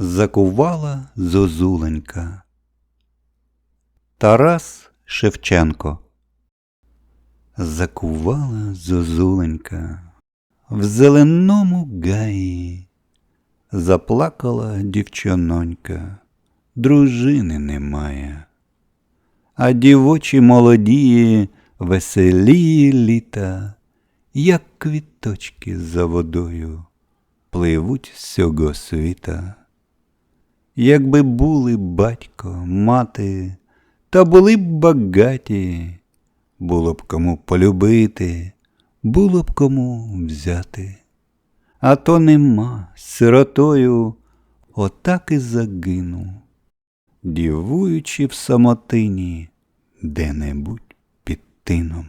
Закувала зозуленька. Тарас Шевченко. Закувала зозуленька в зеленому гаї. Заплакала дівчононька, дружини немає. А дівочі молодії, веселії літа, як квіточки за водою, пливуть з цього світа. Якби були батько, мати, та були б багаті, було б кому полюбити, було б кому взяти. А то нема сиротою, отак і загину, дівуючи в самотині де-небудь під тином.